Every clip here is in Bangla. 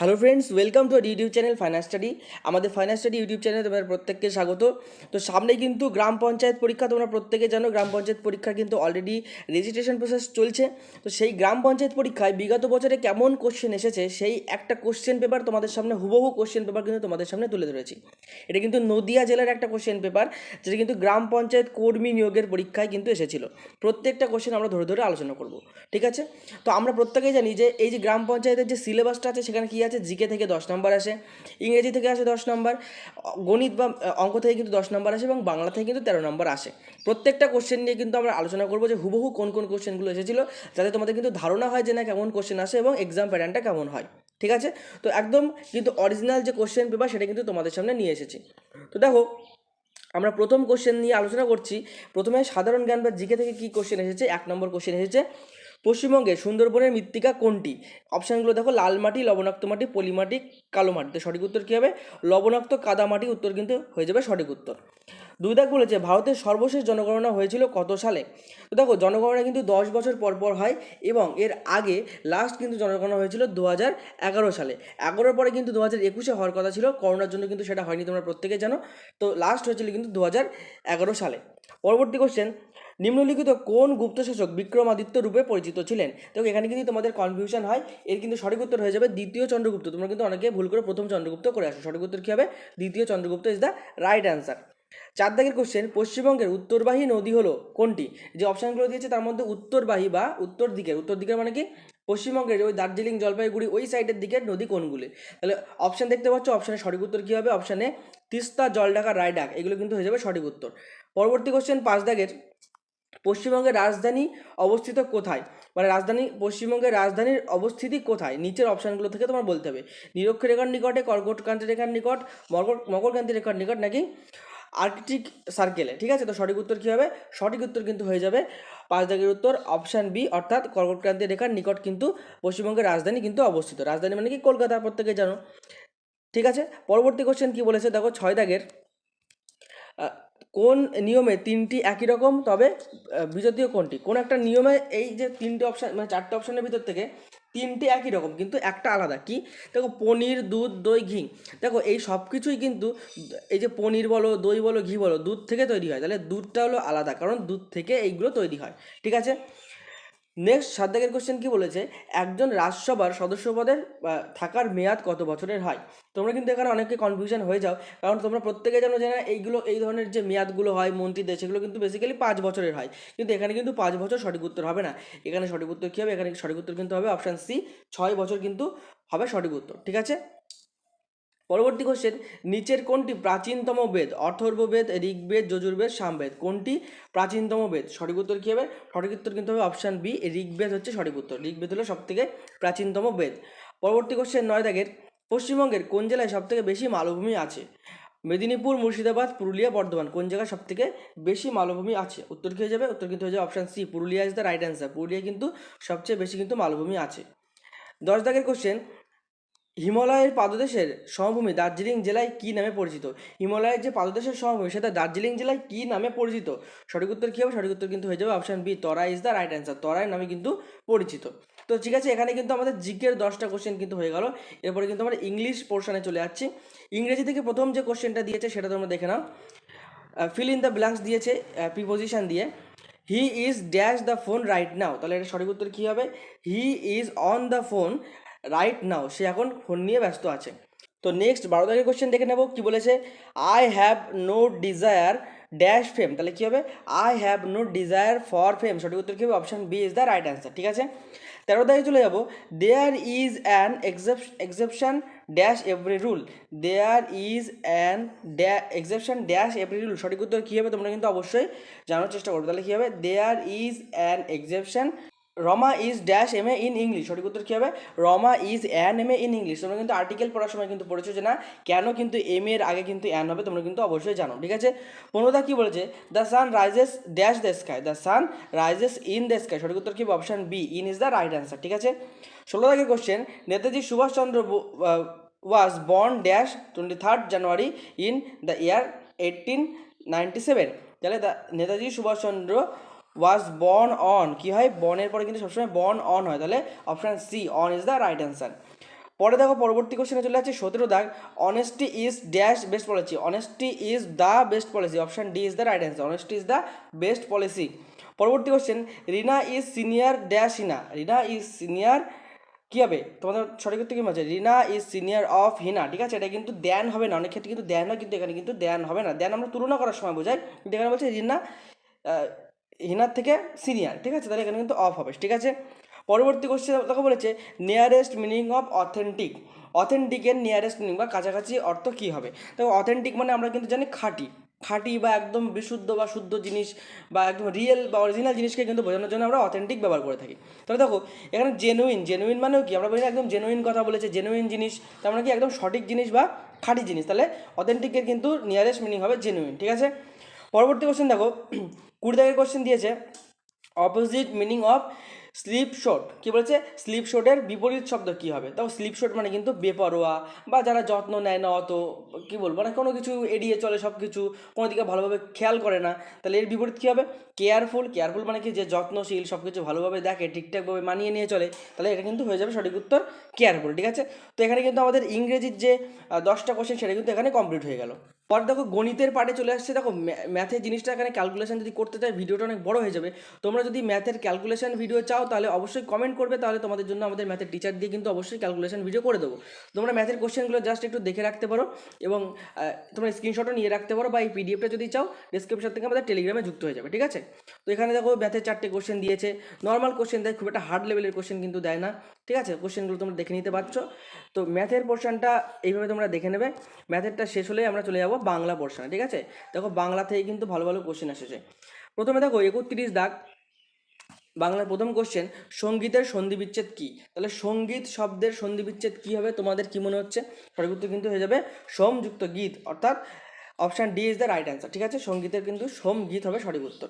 Hello friends welcome to YouTube channel finance study আমাদের ফাইন্যান্স স্টাডি ইউটিউব চ্যানেলে তোমাদের প্রত্যেককে স্বাগত। তো সামনে কিন্তু গ্রাম পঞ্চায়েত পরীক্ষা, তোমরা প্রত্যেকে জানো, গ্রাম পঞ্চায়েত পরীক্ষা কিন্তু অলরেডি রেজিস্ট্রেশন প্রসেস চলছে। তো সেই গ্রাম পঞ্চায়েত পরীক্ষায় বিগত বছরে কেমন কোশ্চেন এসেছে, সেই একটা কোশ্চেন পেপার তোমাদের সামনে, হুবহু কোশ্চেন পেপার কিন্তু তোমাদের সামনে তুলে ধরেছি। এটা কিন্তু নদিয়া জেলার একটা কোশ্চেন পেপার যেটা কিন্তু গ্রাম পঞ্চায়েত কর্মী নিয়োগের পরীক্ষায় কিন্তু এসেছিল। প্রত্যেকটা কোশ্চেন আমরা ধরে ধরে আলোচনা করব, ঠিক আছে? তো আমরা প্রত্যেকেই জানি যে, এই যে গ্রাম পঞ্চায়েতের যে সিলেবাসটা আছে, সেখানে কী আছে, জিকে থেকে দশ নম্বর আসে, ইংরেজি থেকে আসে দশ নম্বর, গণিত বা অঙ্ক থেকে কিন্তু দশ নম্বর আসে এবং বাংলা থেকে কিন্তু তেরো নম্বর আসে। প্রত্যেকটা কোশ্চেন নিয়ে কিন্তু আমরা আলোচনা করব যে হুবহু কোন কোন কোশ্চেনগুলো এসেছিল, যাতে তোমাদের কিন্তু ধারণা হয় যে না কেমন কোশ্চেন আসে এবং এক্সাম প্যাটার্নটা কেমন হয়, ঠিক আছে? তো একদম কিন্তু অরিজিনাল যে কোশ্চেন পেপার সেটা কিন্তু তোমাদের সামনে নিয়ে এসেছি। তো দেখো, আমরা প্রথম কোশ্চেন নিয়ে আলোচনা করছি, প্রথমে সাধারণ জ্ঞান বা জিকে থেকে কী কোশ্চেন এসেছে, এক নম্বর কোশ্চেন এসেছে পশ্চিমবঙ্গে সুন্দরবনের মৃত্তিকা কোনটি? অপশানগুলো দেখো, লাল মাটি, লবণাক্ত মাটি, পলি মাটি, কালো মাটি। তো সঠিক উত্তর কী হবে? লবণাক্ত কাদা মাটি, উত্তর কিন্তু হয়ে যাবে সঠিক উত্তর। দুই দাগ বলেছে ভারতের সর্বশেষ জনগণনা হয়েছিল কত সালে? তো দেখো, জনগণনা কিন্তু দশ বছর পর পর হয় এবং এর আগে লাস্ট কিন্তু জনগণনা হয়েছিল দু হাজার এগারো সালে। এগারোর পরে কিন্তু দু হাজার একুশে হওয়ার কথা ছিল। করোনার জন্য কিন্তু সেটা হয়নি, তোমরা প্রত্যেকে জানো। তো লাস্ট হয়েছিল কিন্তু দু হাজার এগারো সালে। পরবর্তী কোশ্চেন নিম্নলিখিত কোন গুপ্ত শাসক বিক্রমাদিত্য রূপে পরিচিত ছিলেন? তো এখানে কিন্তু তোমাদের কনফিউশন হয়। এর কিন্তু সঠিক উত্তর হয়ে যাবে দ্বিতীয় চন্দ্রগুপ্ত। তোমরা কিন্তু অনেকে ভুল করে প্রথম চন্দ্রগুপ্ত করে আসো। সঠিক উত্তর কী হবে? দ্বিতীয় Chandragupta is the right answer চার দাগের কোশ্চেন পশ্চিমবঙ্গের উত্তরবাহী নদী হলো কোনটি? যে অপশানগুলো দিয়েছে, তার মধ্যে উত্তরবাহী বা উত্তর দিকের উত্তর দিকের মানে কি? পশ্চিমবঙ্গের ওই দার্জিলিং জলপাইগুড়ি ওই সাইডের দিকের নদী কোনগুলি? তাহলে অপশান দেখতে পাচ্ছ অপশানের সঠিক উত্তর কী হবে? অপশানে তিস্তা, জলঢাকা, রায়ডাক, এগুলো কিন্তু হয়ে যাবে সঠিক উত্তর। পরবর্তী কোশ্চেন পাঁচ দাগের পশ্চিমবঙ্গের রাজধানী অবস্থিত কোথায়? মানে রাজধানী, পশ্চিমবঙ্গের রাজধানীর অবস্থিতি কোথায়? নিচের অপশানগুলো থেকে তোমার বলতে হবে। নিরক্ষ রেখার নিকটে কর্কটকান্তি রেখার নিকট, মকর মকরকান্তি রেখার নিকট নাকি আর্কটিক সার্কেলে, ঠিক আছে? তো সঠিক উত্তর কী হবে? সঠিক উত্তর কিন্তু হয়ে যাবে পাঁচ দাগের উত্তর, অপশান বি, অর্থাৎ কর্কটক্রান্তি রেখার নিকট কিন্তু পশ্চিমবঙ্গের রাজধানী কিন্তু অবস্থিত। রাজধানী মানে কি? কলকাতা, প্রত্যেকে জানো। ঠিক আছে? পরবর্তী কোশ্চেন কি বলেছে? দেখো, ছয় দাগের। কোন নিয়মে তিনটি একই রকম? তবে বিজাতীয় কোনটি? কোন একটা নিয়মে এই যে তিনটে অপশান মানে চারটে অপশানের ভিতর থেকে তিনটে একই রকম, কিন্তু একটা আলাদা। কি? দেখো, পনির, দুধ, দই, ঘি। দেখো, এই সব কিছুই কিন্তু এই যে পনির বলো, দই বলো, ঘি বলো, দুধ থেকে তৈরি হয়। তাহলে দুধটা হলো আলাদা, কারণ দুধ থেকে এইগুলো তৈরি হয়। ঠিক আছে? নেক্সট সাত দাগের কোশ্চেন কি বলেছে? একজন রাজসভার সদস্য পদের থাকার মেয়াদ কত বছরের হয়? তোমরা কিন্তু এখানে অনেকে কনফিউশন হয়ে যাও, কারণ তোমরা প্রত্যেকে জানো যে না, এইগুলো, এই ধরনের যে মেয়াদগুলো হয় মন্ত্রীদের, সেগুলো কিন্তু বেসিক্যালি পাঁচ বছরের হয়। কিন্তু এখানে কিন্তু পাঁচ বছর সঠিক উত্তর হবে না। এখানে সঠিক উত্তর কী হবে? এখানে সঠিক উত্তর কিন্তু হবে অপশান সি ছয় বছর কিন্তু হবে সঠিক উত্তর, ঠিক আছে? পরবর্তী কোশ্চেন নিচের কোনটি প্রাচীনতম বেদ? অথর্ব বেদ ঋগ্বেদ, যজুর্বেদ, সামবেদ। কোনটি প্রাচীনতম বেদ? সঠিক উত্তর কী হবে? সঠিক উত্তর কিন্তু হবে অপশান বি ঋগ্বেদ হচ্ছে সঠিক উত্তর। ঋগ্বেদ হলো সবথেকে প্রাচীনতম বেদ। পরবর্তী কোশ্চেন নয় দাগের, পশ্চিমবঙ্গের কোন জেলায় সবথেকে বেশি মালভূমি আছে? মেদিনীপুর, মুর্শিদাবাদ, পুরুলিয়া, বর্ধমান। কোন জায়গায় সবথেকে বেশি মালভূমি আছে? উত্তর কী হয়ে যাবে? উত্তর কিন্তু হয়ে যাবে option C Purulia is the right answer Purulia কিন্তু সবচেয়ে বেশি কিন্তু মালভূমি আছে। দশ দাগের কোশ্চেন হিমালয়ের পাদদেশের সমভূমি দার্জিলিং জেলায় কী নামে পরিচিত? হিমালয়ের যে পাদদেশের সমভূমি, সেটা দার্জিলিং জেলায় কী নামে পরিচিত? সঠিক উত্তর কী হবে? সঠিক উত্তর কিন্তু হয়ে যাবে option B Terai is the right answer Terai নামে কিন্তু পরিচিত। তো ঠিক আছে, এখানে কিন্তু আমাদের জিকের দশটা কোশ্চেন কিন্তু হয়ে গেল। এরপরে কিন্তু আমরা ইংলিশ পোর্শনে চলে যাচ্ছি। ইংরেজি থেকে প্রথম যে কোশ্চেনটা দিয়েছে, সেটা তোমরা দেখে নাও। ফিল ইন দ্য ব্ল্যাঙ্কস দিয়েছে প্রিপোজিশন দিয়ে। He is dash the phone right now তাহলে এটা সঠিক উত্তর কী হবে? He is on the phone right now সে এখন ফোন নিয়ে ব্যস্ত আছে। তো নেক্সট বারো তারিখের কোশ্চেন দেখে নেব, কী বলেছে? I have no desire dash fame তাহলে কী হবে? I have no desire for fame সঠিক উত্তর কী হবে? Option B is the right answer ঠিক আছে? তেরো তারিখে চলে যাব। There is an exception dash every rule there is an exception dash every rule সঠিক উত্তর কী হবে? তোমরা কিন্তু অবশ্যই জানার চেষ্টা করবে। তাহলে কী হবে? There is an exception Rama is dash M A in English সঠিক উত্তর কী হবে? Rama is an M A in English তোমরা কিন্তু আর্টিকেল পড়ার সময় কিন্তু পড়েছো যে না, কেন কিন্তু এম এর আগে কিন্তু অ্যান হবে, তোমরা কিন্তু অবশ্যই জানো, ঠিক আছে? পনেরোদা কী বলেছে? The sun rises dash the sky the sun rises in the sky সঠিক উত্তর কী হবে? Option B in is the right answer ঠিক আছে? ষোলো দাগের question Netaji Subhashchandra was born dash twenty third January in the year eighteen ninety seven তাহলে Netaji Subhashchandra was born on কী হয়? বর্নের পরে কিন্তু সবসময় বর্ন অন হয়। তাহলে option C on is the right answer পরে দেখো পরবর্তী কোশ্চেনে চলে যাচ্ছে সতেরো দাগ। Honesty is dash best policy honesty is the best policy option D is the right answer honesty is the best policy পরবর্তী question Rina is senior dash Hina Rina is senior কী হবে? তোমাদের সঠিক উত্তর কি আছে Rina is senior of Hina ঠিক আছে? এটা কিন্তু দেন হবে না। অনেক ক্ষেত্রে কিন্তু দেন হয়, কিন্তু এখানে কিন্তু দেন হবে না। দেন আমরা তুলনা করার সময় বোঝাই। কিন্তু এখানে বলছে রিনা হিনার থেকে সিনিয়র ঠিক আছে? তাহলে এখানে কিন্তু অফ হবে, ঠিক আছে? পরবর্তী কোশ্চেন দেখো বলেছে নিয়ারেস্ট মিনিং অফ অথেন্টিক অথেন্টিকের নিয়ারেস্ট মিনিং বা কাছাকাছি অর্থ কী হবে? দেখো অথেন্টিক মানে আমরা কিন্তু জানি খাঁটি। খাঁটি বা একদম বিশুদ্ধ বা শুদ্ধ জিনিস বা একদম রিয়েল বা অরিজিনাল জিনিসকে কিন্তু বোঝানোর জন্য আমরা অথেন্টিক ব্যবহার করে থাকি। তাহলে দেখো, এখানে জেনুইন জেনুইন মানেও কি? আমরা বলি একদম জেনুইন কথা বলেছে জেনুইন জিনিস, তার মানে কি একদম সঠিক জিনিস বা খাঁটি জিনিস। তাহলে অথেন্টিকের কিন্তু নিয়ারেস্ট মিনিং হবে জেনুইন ঠিক আছে? পরবর্তী কোশ্চেন দেখো। কুড়ি দাগের কোশ্চেন দিয়েছে। Opposite meaning of slip shot কী বলেছে? স্লিপ শটের বিপরীত শব্দ কী হবে? তাও স্লিপ শট মানে কিন্তু বেপরোয়া বা যারা যত্ন নেয় না অত, কী বলব মানে কোনো কিছু এড়িয়ে চলে সব কিছু কোনো দিকে ভালোভাবে খেয়াল করে না, তাহলে এর বিপরীত কী হবে? কেয়ারফুল কেয়ারফুল মানে কি? যে যত্নশীল সব কিছু ভালোভাবে দেখে, ঠিকঠাকভাবে মানিয়ে নিয়ে চলে, তাহলে এটা কিন্তু হয়ে যাবে সঠিক উত্তর কেয়ারফুল ঠিক আছে? তো এখানে কিন্তু আমাদের ইংরেজির যে দশটা কোশ্চেন সেটা কিন্তু এখানে কমপ্লিট হয়ে গেল। পর দেখো গণিতের পার্টে চলে আসছে, দেখো ম্যাথের জিনিসটা এখানে ক্যালকুলেশন যদি করতে চাই, ভিডিওটা অনেক বড় হয়ে যাবে। তোমরা যদি ম্যাথের ক্যালকুলেশন ভিডিও চাও, তাহলে অবশ্যই কমেন্ট করবে, তাহলে তোমাদের জন্য আমাদের ম্যাথের টিচার দিয়ে কিন্তু অবশ্যই ক্যালকুলেশন ভিডিও করে দেবো। তোমরা ম্যাথের কোশ্চেনগুলো জাস্ট একটু দেখে রাখতে পারো এবং তোমরা স্ক্রিনশটও নিয়ে রাখতে পারো বা এই পিডিএফটা যদি চাও ডিসক্রিপশন থেকে আমাদের টেলিগ্রামে যুক্ত হয়ে যাবে, ঠিক আছে? তো এখানে দেখো ম্যাথের চারটে কোশ্চেন দিয়েছে। নর্মাল কোশ্চেন দেয়, খুব একটা হার্ড লেভেলের কোশ্চেন কিন্তু দেয় না। ঠিক আছে? কোশ্চেনগুলো তোমরা দেখে নিতে পারছ। তো ম্যাথের পোর্শনটা এইভাবে তোমরা দেখে নেবে। ম্যাথেরটা শেষ হলেই আমরা চলে যাব বাংলা পোর্শনে ঠিক আছে? দেখো, বাংলা থেকে কিন্তু ভালো ভালো কোশ্চেন এসেছে। প্রথমে দেখো, একত্রিশ দাগ। বাংলার প্রথম কোশ্চেন সঙ্গীতের সন্ধি বিচ্ছেদ কী? তাহলে সংগীত শব্দের সন্ধি বিচ্ছেদ কী হবে? তোমাদের কী মনে হচ্ছে? সঠিক উত্তর কিন্তু হয়ে যাবে সোমযুক্ত গীত, অর্থাৎ option D is the right answer ঠিক আছে? সঙ্গীতের কিন্তু সোম গীত হবে সঠিক উত্তর।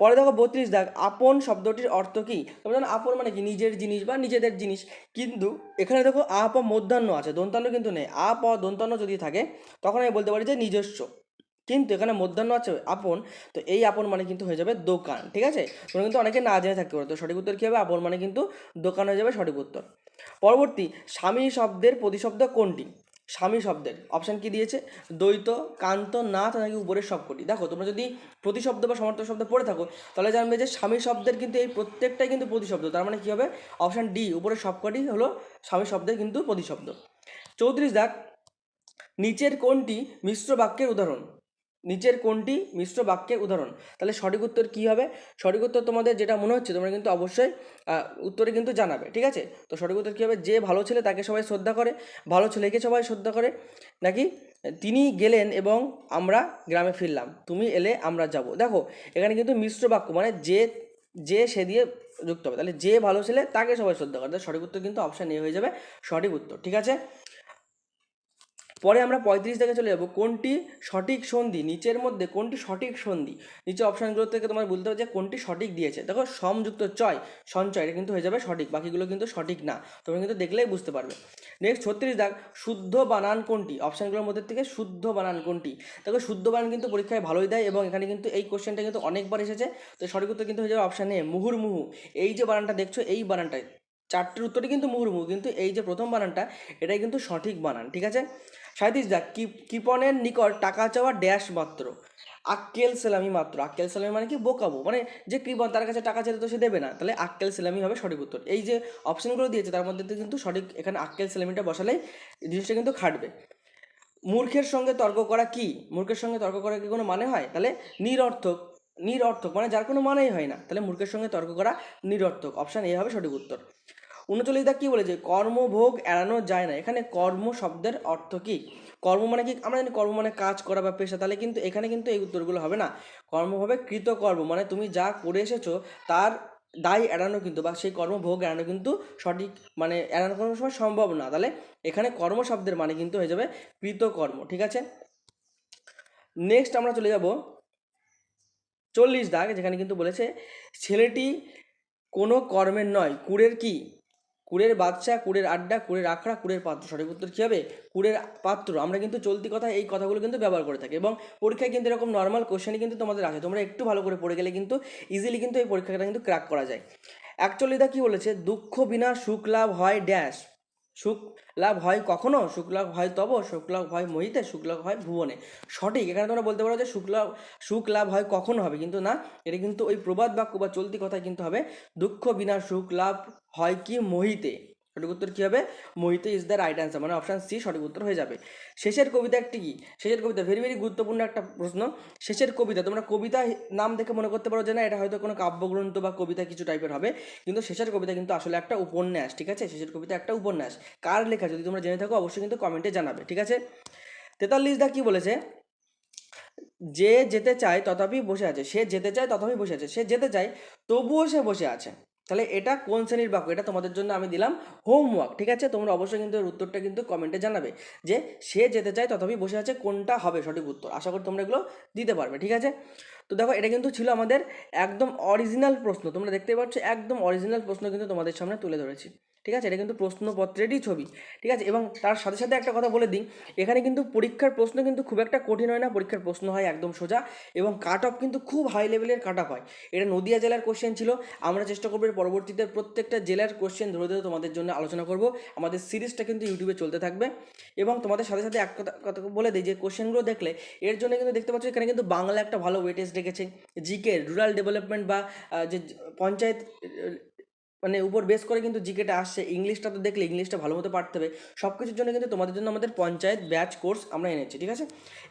পরে দেখো বত্রিশ দাগ আপন শব্দটির অর্থ কী? তোমরা জানো আপন মানে কি? নিজের জিনিস বা নিজেদের জিনিস। কিন্তু এখানে দেখো আপ মধ্যাহ্ন আছে দন্তান্ন কিন্তু নেই। আপ দন্তান্ন যদি থাকে, তখন আমি বলতে পারি যে নিজস্ব। কিন্তু এখানে মধ্যাহ্ন আছে আপন, তো এই আপন মানে কিন্তু হয়ে যাবে দোকান, ঠিক আছে? তোমরা কিন্তু অনেকে না জেনে থাকতে পারো, তো সঠিক উত্তর কী হবে? আপন মানে কিন্তু দোকান হয়ে যাবে সঠিক উত্তর। পরবর্তী স্বামী শব্দের প্রতিশব্দ কোনটি? স্বামী শব্দের। অপশান কি দিয়েছে? দ্বৈত, কান্ত, নাথ নাকি উপরের সবকটি। দেখো, তোমরা যদি প্রতিশব্দ বা সমর্থক শব্দ পড়ে থাকো, তাহলে জানবে যে স্বামী শব্দের কিন্তু এই প্রত্যেকটাই কিন্তু প্রতিশব্দ। তার মানে কী হবে? অপশান ডি উপরের সবকটি হলো স্বামী শব্দের কিন্তু প্রতিশব্দ। চৌত্রিশ দেখ নিচের কোনটি মিশ্র বাক্যের উদাহরণ? নিচের কোনটি মিশ্র বাক্যের উদাহরণ? তাহলে সঠিক উত্তর কী হবে? সঠিক উত্তর তোমাদের যেটা মনে হচ্ছে তোমরা কিন্তু অবশ্যই উত্তরে কিন্তু জানাবে, ঠিক আছে? তো সঠিক উত্তর কী হবে? যে ভালো ছেলে তাকে সবাই শ্রদ্ধা করে, ভালো ছেলেকে সবাই শ্রদ্ধা করে, নাকি? তিনি গেলেন এবং আমরা গ্রামে ফিরলাম, তুমি এলে আমরা যাব। দেখো, এখানে কিন্তু মিশ্র বাক্য মানে যে যে সে দিয়ে যুক্ত হবে, তাহলে যে ভালো ছেলে তাকে সবাই শ্রদ্ধা করে। সঠিক উত্তর কিন্তু অপশান এ হয়ে যাবে, সঠিক উত্তর, ঠিক আছে? পরে আমরা পঁয়ত্রিশ থেকে চলে যাব, কোনটি সঠিক সন্ধি? নিচের মধ্যে কোনটি সঠিক সন্ধি? নিচে অপশানগুলো থেকে তোমার বলতে হবে যে কোনটি সঠিক দিয়েছে। দেখো, সমযুক্ত চয়, সঞ্চয়, এটা কিন্তু হয়ে যাবে সঠিক, বাকিগুলো কিন্তু সঠিক না। তোমরা কিন্তু দেখলেই বুঝতে পারবে। নেক্সট ছত্রিশ দাগ, শুদ্ধ বানান কোনটি? অপশানগুলোর মধ্যে থেকে শুদ্ধ বানান কোনটি? দেখো, শুদ্ধ বানান কিন্তু পরীক্ষায় ভালোই দেয় এবং এখানে কিন্তু এই কোশ্চেনটা কিন্তু অনেকবার এসেছে। তো সঠিক উত্তর কিন্তু হয়ে যাবে অপশান এ মুহুর্মুহু। এই যে বানানটা দেখছ, এই বানানটাই চারটির উত্তরই কিন্তু মুহুর্মুহু, কিন্তু এই যে প্রথম বানানটা, এটাই কিন্তু সঠিক বানান, ঠিক আছে? সাঁত্রিশ দাগ কিপ- কিপনের নিকট টাকা চাওয়া ড্যাশ মাত্র। আক্কেল সেলামি মাত্র। আক্কেল সেলামি মানে কি? বোকাবো মানে যে কৃপন তার কাছে টাকা চাইলে তো সে দেবে না। তাহলে আক্কেল সেলামি হবে সঠিক উত্তর। এই যে অপশনগুলো দিয়েছে, তার মধ্যে কিন্তু সঠিক এখানে আক্কেল সেলামিটা বসালেই জিনিসটা কিন্তু খাটবে। মূর্খের সঙ্গে তর্ক করা কি? মূর্খের সঙ্গে তর্ক করা কি কোনো মানে হয়? তাহলে নিরর্থক নিরর্থক মানে যার কোনো মানেই হয় না। তাহলে মূর্খের সঙ্গে তর্ক করা নিরর্থক। অপশান এ হবে সঠিক উত্তর। উনচল্লিশ দা কী বলেছে? কর্মভোগ এড়ানো যায় না। এখানে কর্ম শব্দের অর্থ কী? কর্ম মানে কি? আমরা জানি কর্ম মানে কাজ করা বা পেশা। তাহলে কিন্তু এখানে কিন্তু এই উত্তরগুলো হবে না। কর্ম হবে কৃতকর্ম মানে তুমি যা করে এসেছ, তার দায় এড়ানো কিন্তু বা সেই কর্মভোগ এড়ানো কিন্তু সঠিক মানে এড়ানো কোনো সময় সম্ভব না। তাহলে এখানে কর্ম শব্দের মানে কিন্তু হয়ে যাবে কৃতকর্ম, ঠিক আছে? নেক্সট আমরা চলে যাব চল্লিশ দাগ, যেখানে কিন্তু বলেছে, ছেলেটি কোনো কর্মের নয়, কুড়ের কি? কুড়ের বাচ্চা কুড়ের আড্ডা, কুড়ের আখড়া, কুড়ের পাত্র। সঠিক উত্তর কী হবে? কুড়ের পাত্র। আমরা কিন্তু চলতি কথা এই কথাগুলো কিন্তু ব্যবহার করে থাকি এবং পরীক্ষায় কিন্তু এরকম নর্মাল কোশ্চেনই কিন্তু তোমাদের আসে। তোমরা একটু ভালো করে পড়ে গেলে কিন্তু ইজিলি কিন্তু এই পরীক্ষাটা কিন্তু ক্র্যাক করা যায়। অ্যাকচুয়ালি দা কী বলেছে? দুঃখ বিনা সুখ লাভ হয় ড্যাশ সুখ লাভ হয় কখনো? সুখ লাভ হয় তব সুখ লাভ হয় মহিতে, সুখ লাভ হয় ভুবনে। সঠিক, এখানে তোমরা বলতে পারো যে সুখ লাভ সুখ লাভ হয় কখনো হবে, কিন্তু না, এটা কিন্তু ওই প্রবাদ বাক্য বা চলতি কথায় কিন্তু হবে, দুঃখ বিনা সুখ লাভ হয় কি মহিতে? সঠিক উত্তর কী হবে? মোহিতে ইজ দ্য রাইট অ্যান্সার মানে অপশান সি সঠিক উত্তর হয়ে যাবে। শেষের কবিতা একটি কি? শেষের কবিতা ভেরি ভেরি গুরুত্বপূর্ণ একটা প্রশ্ন। শেষের কবিতা, তোমরা কবিতা নাম দেখে মনে করতে পারো যে না, এটা হয়তো কোনো কাব্যগ্রন্থ বা কবিতা কিছু টাইপের হবে। কিন্তু শেষের কবিতা কিন্তু আসলে একটা উপন্যাস, ঠিক আছে? শেষের কবিতা একটা উপন্যাস। কার লেখা? যদি তোমরা জেনে থাকো, অবশ্যই কিন্তু কমেন্টে জানাবে, ঠিক আছে? তেতাল্লিশ দা কী বলেছে? যে যেতে চায় তথাপি বসে আছে, সে যেতে চায় তথাপি বসে আছে, সে যেতে চায় তবুও সে বসে আছে। তাহলে এটা কোন শ্রেণির বাক্য এটা তোমাদের জন্য আমি দিলাম হোমওয়ার্ক ঠিক আছে? তোমরা অবশ্যই কিন্তু এর উত্তরটা কিন্তু কমেন্টে জানাবে যে সে যেতে চায় তথাপি বসে আছে কোনটা হবে সঠিক উত্তর। আশা করি তোমরা এগুলো দিতে পারবে, ঠিক আছে? তো দেখো, এটা কিন্তু ছিল আমাদের একদম অরিজিনাল প্রশ্ন। তোমরা দেখতে পাচ্ছ, একদম অরিজিনাল প্রশ্ন কিন্তু তোমাদের সামনে তুলে ধরেছি। ঠিক আছে? এটা কিন্তু প্রশ্নপত্রেরই ছবি। ঠিক আছে? এবং তার সাথে সাথে একটা কথা বলে দিই, এখানে কিন্তু পরীক্ষার প্রশ্ন কিন্তু খুব একটা কঠিন হয় না। পরীক্ষার প্রশ্ন হয় একদম সোজা এবং কাট অফ কিন্তু খুব হাই লেভেলের কাট অফ হয়। এটা নদিয়া জেলার কোশ্চেন ছিল। আমরা চেষ্টা করব পরবর্তীতে প্রত্যেকটা জেলার কোশ্চেন ধরে ধরে তোমাদের জন্য আলোচনা করব। আমাদের সিরিজটা কিন্তু ইউটিউবে চলতে থাকবে। এবং তোমাদের সাথে সাথে এক কথা কথা বলে দিই যে কোশ্চেনগুলো দেখলে, এর জন্য কিন্তু দেখতে পাচ্ছ এখানে কিন্তু বাংলা একটা ভালো ওয়েটেজ রেখেছে জিকে রুরাল ডেভেলপমেন্ট বা যে পঞ্চায়েত মানে উপর বেস করে কিন্তু জিকেটা আসছে। ইংলিশটা তো দেখলে ইংলিশটা ভালো মতো পারতে হবে। সব কিছুর জন্য কিন্তু তোমাদের জন্য আমাদের পঞ্চায়েত ব্যাচ কোর্স আমরা এনেছি, ঠিক আছে?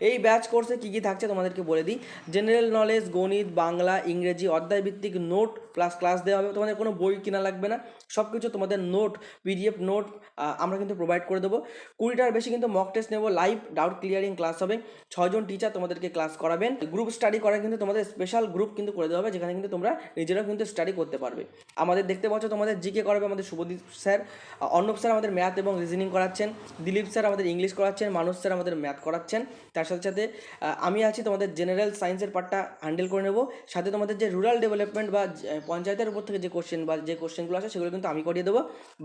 এই ব্যাচ কোর্সে কী কী থাকছে তোমাদেরকে বলে দিই। জেনারেল নলেজ, গণিত, বাংলা, ইংরেজি, অধ্যায়ভিত্তিক নোট প্লাস ক্লাস দেওয়া হবে, তোমাদের কোনো বই কিনা লাগবে না। সব কিছু তোমাদের নোট পিডিএফ নোট আমরা কিন্তু প্রোভাইড করে দেবো। কুড়িটার বেশি কিন্তু মক টেস্ট নেব লাইভ ডাউট ক্লিয়ারিং ক্লাস হবে। ছজন টিচার তোমাদেরকে ক্লাস করাবেন। গ্রুপ স্টাডি করার কিন্তু তোমাদের স্পেশাল গ্রুপ কিন্তু করে দেওয়া হবে, যেখানে কিন্তু তোমরা নিজেরাও কিন্তু স্টাডি করতে পারবে। আমাদের দেখতে পাচ্ছ তোমাদের জিকে করাবে আমাদের শুভদীপ স্যার অর্ণব স্যার আমাদের ম্যাথ এবং রিজনিং করাচ্ছেন, দিলীপ স্যার আমাদের ইংলিশ করাচ্ছেন মানুষ স্যার আমাদের ম্যাথ করাচ্ছেন। তার সাথে সাথে আমি আছি তোমাদের জেনারেল সায়েন্সের পার্টটা হ্যান্ডেল করে নেব। সাথে তোমাদের যে রুরাল ডেভেলপমেন্ট বা পঞ্চায়েতের উপর থেকে যে কোশ্চেন বা যে কোশ্চেনগুলো আছে সেগুলো কিন্তু আমি করিয়ে দেবো।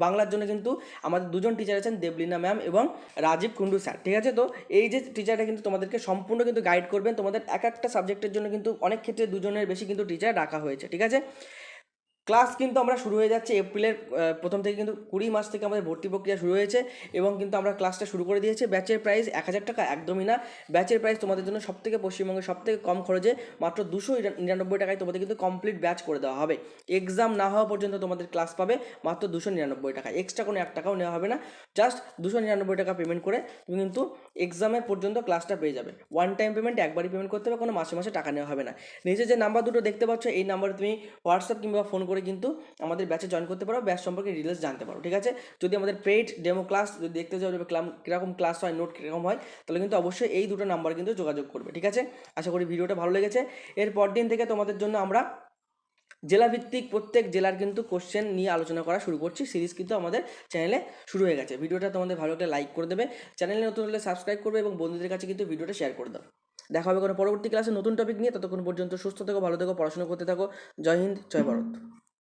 বাংলার জন্য কিন্তু আমাদের দুজন টিচার আছেন দেবলিনা ম্যাম এবং রাজীব কুন্ডু স্যার ঠিক আছে? তো এই যে টিচারটা কিন্তু তোমাদেরকে সম্পূর্ণ কিন্তু গাইড করবেন। তোমাদের এক একটা সাবজেক্টের জন্য কিন্তু অনেক ক্ষেত্রে দুজনের বেশি কিন্তু টিচার রাখা হয়েছে, ঠিক আছে? ক্লাস কিন্তু আমরা শুরু হয়ে যাচ্ছে এপ্রিলের প্রথম থেকে কিন্তু কুড়ি মাস থেকে আমাদের ভর্তি প্রক্রিয়া শুরু হয়েছে এবং কিন্তু আমরা ক্লাসটা শুরু করে দিয়েছি। ব্যাচের প্রাইস এক হাজার টাকা একদমই না। ব্যাচের প্রাইস তোমাদের জন্য সব থেকে পশ্চিমবঙ্গের সব থেকে কম খরচে মাত্র দুশো নিরানব্বই টাকায় তোমাদের কিন্তু কমপ্লিট ব্যাচ করে দেওয়া হবে। এক্সাম না হওয়া পর্যন্ত তোমাদের ক্লাস পাবে মাত্র দুশো নিরানব্বই টাকা এক্সট্রা কোনো এক টাকাও নেওয়া হবে না। জাস্ট দুশো নিরানব্বই টাকা পেমেন্ট করে তুমি কিন্তু এক্সামের পর্যন্ত ক্লাসটা পেয়ে যাবে। ওয়ান টাইম পেমেন্ট একবারই পেমেন্ট করতে হবে, কোনো মাসে মাসে টাকা নেওয়া হবে না। নিচে যে নাম্বার দুটো দেখতে পাচ্ছ, এই নাম্বারে তুমি হোয়াটসঅ্যাপ কিংবা ফোন করে কিন্তু আমাদের ব্যাচে জয়েন করতে পারো ব্যাচ সম্পর্কে ডিটেলস জানতে পারো, ঠিক আছে? যদি আমাদের পেইড ডেমো ক্লাস যদি দেখতে চাও কীরকম ক্লাস হয় নোট কীরকম হয়, তাহলে কিন্তু অবশ্যই এই দুটো নাম্বার কিন্তু যোগাযোগ করবে, ঠিক আছে? আশা করি ভিডিওটা ভালো লেগেছে। এর পর দিন থেকে তোমাদের জন্য আমরা জেলাভিত্তিক প্রত্যেক জেলার কিন্তু কোশ্চেন নিয়ে আলোচনা করা শুরু করছি। সিরিজ কিন্তু আমাদের চ্যানেলে শুরু হয়ে গেছে। ভিডিওটা তোমাদের ভালো একটা লাইক করে দেবে। চ্যানেলে নতুন হলে সাবস্ক্রাইব করবে এবং বন্ধুদের কাছে কিন্তু ভিডিওটা শেয়ার করে দাও। দেখা হবে কোনো পরবর্তী ক্লাসে নতুন টপিক নিয়ে। ততক্ষণ পর্যন্ত সুস্থ থেকো, ভালো থেকো, পড়াশোনা করতে থাকো। জয় হিন্দ, জয় ভারত।